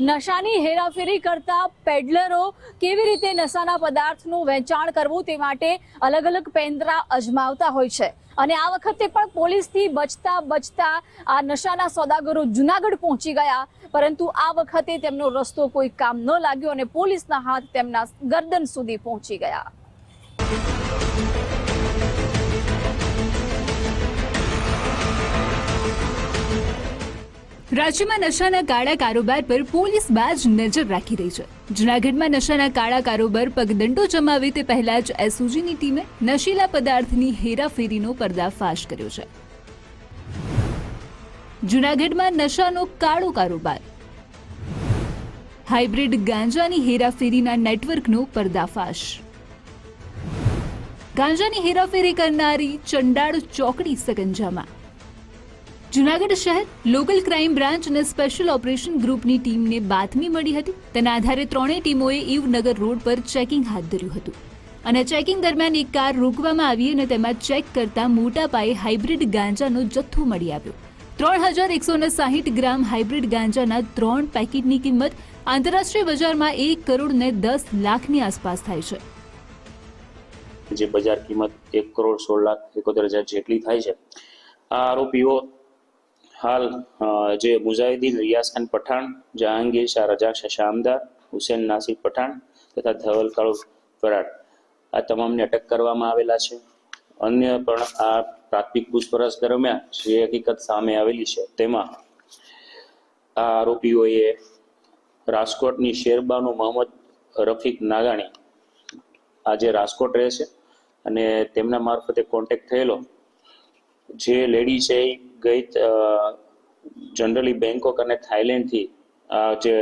નશાની હેરાફેરી કરતા પેડલરો કેવી રીતે નશાના પદાર્થનું વેચાણ કરવું તે માટે અલગ અલગ પેંદરા અજમાવતા હોય છે. અને આ વખતે પણ પોલીસથી બચતા બચતા આ નશાના સોદાગરો જુનાગઢ પહોંચી ગયા. પરંતુ આ વખતે તેમનો રસ્તો કોઈ કામ ન લાગ્યો અને પોલીસના હાથ તેમના ગરદન સુધી પહોંચી ગયા. રાજ્યમાં નશાના કાળા કારોબાર પર પોલીસ બાજ નજર રાખી રહી છે. જૂનાગઢમાં નશાના કાળા કારોબાર પગદંડો જમાવે તે પહેલા જ એસઓજીની ટીમે નશીલા પદાર્થની હેરાફેરીનો પર્દાફાશ કર્યો છે. જૂનાગઢમાં નશાનો કાળો કારોબાર. હાઇબ્રિડ ગાંજાની હેરાફેરીના નેટવર્કનો પર્દાફાશ. ગાંજાની હેરાફેરી કરનારી ચંડાળ ચોકડી સગંજામાં. જુનાગઢ શહેર લોકલ ક્રાઇમ બ્રાન્ચ અને સ્પેશિયલ ઓપરેશન ગ્રુપની ટીમને બાતમી મળી હતી. તેના આધારે ત્રણેય ટીમોએ ઈવનગર રોડ પર ચેકિંગ હાથ ધર્યું હતું. અને ચેકિંગ દરમિયાન એક કાર રોકવામાં આવી અને તેમાં ચેક કરતા મોટા પાયે હાઇબ્રિડ ગાંજાનો જથ્થો મળી આવ્યો. ત્રણ હજાર એકસો ને સાહીઠ ગ્રામ હાઇબ્રિડ ગાંજાના ત્રણ પેકેટની કિંમત આંતરરાષ્ટ્રીય બજારમાં એક કરોડ ને દસ લાખની આસપાસ થાય છે. જે બજાર કિંમત એક કરોડ સોળ લાખ એકોતેર હજાર જેટલી થાય છે. આ આરોપીઓ હાલ જે મુજાહિદીન રિયાઝ ખાન પઠાણ, જહાંગીર શાહ રજાક શાહ શામદાર, હુસેન નાસિર પઠાણ તથા ધવલ કાળુ ફરાડ આ તમામને અટક કરવામાં આવેલા છે. અન્ય પણ આ પ્રાથમિક પૂછપરછ દરમિયાન જે હકીકત સામે આવેલી છે, તેમાં આ આરોપીઓએ રાજકોટની શેરબાનુ મોહમ્મદ રફીક નાગાણી આજે રાજકોટ રહે છે અને તેમના મારફતે કોન્ટેક્ટ થયેલો. જે લેડી છે એ ગઈ જનરલી બેંકોક અને થાઈલેન્ડથી આ જે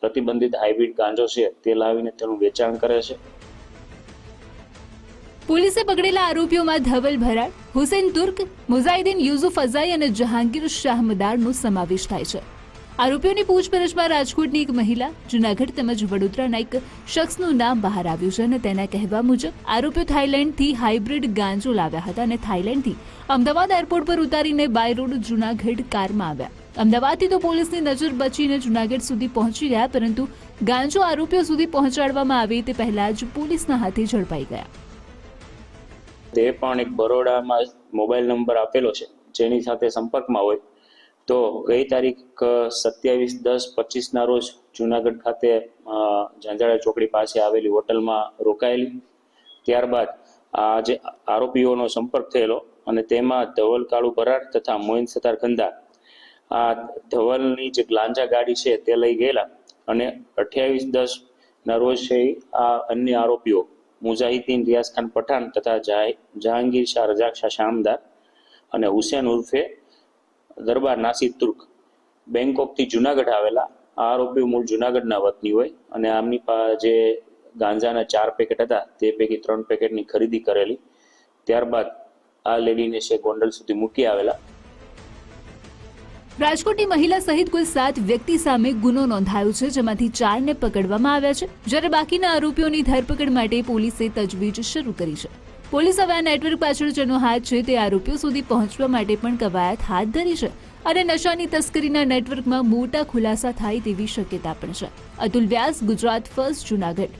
પ્રતિબંધિત હાઇબ્રિડ ગાંજો છે તે લાવીને તેનું વેચાણ કરે છે. પોલીસે પકડેલા આરોપીઓમાં ધવલ ભરાડ, હુસેન તુર્ક, મુઝાહિદીન યુસુફ અઝાઈ અને જહાંગીર શાહમદારનો સમાવેશ થાય છે. આરોપીઓની પૂછપરછમાં રાજકોટની એક મહિલા, જુનાગઢ તેમજ વડોદરાના એક શખ્સનું નામ બહાર આવ્યું છે અને તેના કહેવા મુજબ આરોપીઓ થાઇલેન્ડથી હાઇબ્રિડ ગાંજો લાવ્યા હતા અને થાઈલેન્ડથી અમદાવાદ એરપોર્ટ પર ઉતારીને બાય રોડ જુનાગઢ કારમાં આવ્યા. અમદાવાદથી તો પોલીસની નજર બચીને જુનાગઢ સુધી પહોંચી ગયા, પરંતુ ગાંજો આરોપીઓ સુધી પહોંચાડવામાં આવે તે પહેલા જ પોલીસના હાથે ઝડપાઈ ગયા. તે પણ એક બરોડામાં મોબાઈલ નંબર આપેલો છે. જેની સાથે સંપર્કમાં હોય તો ગઈ તારીખ સત્યાવીસ, દસ, પચીસના રોજ જુનાગઢ ખાતે ઝાંઝાળા ચોકડી પાસે આવેલી હોટલમાં રોકાયેલી. ત્યારબાદ આ જે આરોપીઓનો સંપર્ક થયેલો અને તેમાં ધવલ, કાળુ ભરાડ તથા મોહિન સતાર ખંદા આ ધવલની જે ગ્લાંજા ગાડી છે તે લઈ ગયેલા અને અઠ્યાવીસ, દસ ના રોજ છે આ અન્ય આરોપીઓ મુજાહિદ્દીન, રિયાઝ ખાન પઠાણ તથા જહાં- જહાંગીર શાહ રજાક શાહ શામદાર અને હુસેન ઉર્ફે દરબાર નાસી તુર્ક. બેંકોકથી જુનાગઢ આવેલા. આ મૂળ જુનાગઢના વતની હોય અને આમની જે ગાંજાના ચાર પેકેટ હતા, તે પૈકી ત્રણ પેકેટની ખરીદી કરેલી. ત્યારબાદ આ લેડીને છે ગોંડલ સુધી મૂકી આવેલા. રાજકોટની મહિલા સહિત કુલ સાત વ્યક્તિ સામે ગુનો નોંધાયો છે, જેમાંથી ચારને પકડવામાં આવ્યા છે. જ્યારે બાકીના આરોપીઓની ધરપકડ માટે પોલીસે તજવીજ શરૂ કરી છે. પોલીસ હવે આ નેટવર્ક પાછળ જેનો હાથ છે તે આરોપીઓ સુધી પહોંચવા માટે પણ કવાયત હાથ ધરી છે અને નશાની તસ્કરીના નેટવર્કમાં મોટા ખુલાસા થાય તેવી શક્યતા પણ છે. અતુલ વ્યાસ, ગુજરાત ફર્સ્ટ જુનાગઢ.